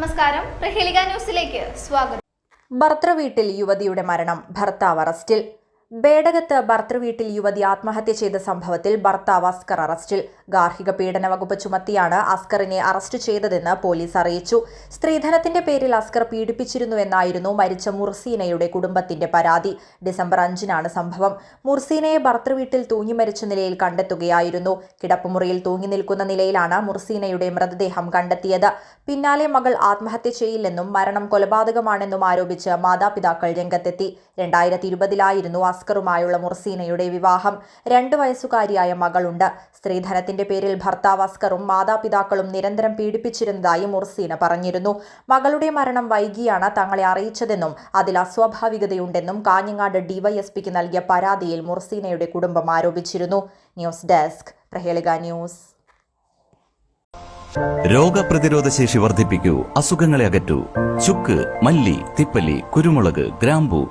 നമസ്കാരം. പ്രഹേലിക ന്യൂസിലേക്ക് സ്വാഗതം. ഭർത്തൃ വീട്ടിൽ യുവതിയുടെ മരണം. ഭർത്താവ് അറസ്റ്റിൽ. ബേഡകത്ത് ഭർത്തൃവീട്ടിൽ യുവതി ആത്മഹത്യ ചെയ്ത സംഭവത്തിൽ ഭർത്താവ് അസ്കർ അറസ്റ്റിൽ. ഗാർഹിക പീഡന വകുപ്പ് ചുമത്തിയാണ് അസ്കറിനെ അറസ്റ്റ് ചെയ്തതെന്ന് പോലീസ് അറിയിച്ചു. സ്ത്രീധനത്തിന്റെ പേരിൽ അസ്കർ പീഡിപ്പിച്ചിരുന്നുവെന്നായിരുന്നു മരിച്ച മുർസീനയുടെ കുടുംബത്തിന്റെ പരാതി. ഡിസംബർ അഞ്ചിനാണ് സംഭവം. മുർസീനയെ ഭർത്തൃവീട്ടിൽ തൂങ്ങി മരിച്ച നിലയിൽ കണ്ടെത്തുകയായിരുന്നു. കിടപ്പുമുറിയിൽ തൂങ്ങി നിൽക്കുന്ന നിലയിലാണ് മുർസീനയുടെ മൃതദേഹം കണ്ടെത്തിയത്. പിന്നാലെ മകൾ ആത്മഹത്യ ചെയ്യില്ലെന്നും മരണം കൊലപാതകമാണെന്നും ആരോപിച്ച് മാതാപിതാക്കൾ രംഗത്തെത്തി. രണ്ടായിരത്തി ഇരുപതിലായിരുന്നു അസ്കറുമായുള്ള മുർസീനയുടെ വിവാഹം. രണ്ടു വയസ്സുകാരിയായ മകളുണ്ട്. സ്ത്രീധനത്തിന്റെ പേരിൽ ഭർത്താവ് അസ്കറും മാതാപിതാക്കളും നിരന്തരം പീഡിപ്പിച്ചിരുന്നതായി മുർസീന പറഞ്ഞിരുന്നു. മകളുടെ മരണം വൈകിയാണ് തങ്ങളെ അറിയിച്ചതെന്നും അതിൽ അസ്വാഭാവികതയുണ്ടെന്നും കാഞ്ഞങ്ങാട് ഡിവൈഎസ്പിക്ക് നൽകിയ പരാതിയിൽ മുർസീനയുടെ കുടുംബം ആരോപിച്ചിരുന്നു. News desk Prahelika news. രോഗപ്രതിരോധ ശേഷി വർദ്ധിപ്പിക്കൂ. അസുഖങ്ങളെ അകറ്റൂ. ചുക്ക് മല്ലി തിപ്പലി കുരുമുളക് ഗ്രാമ്പു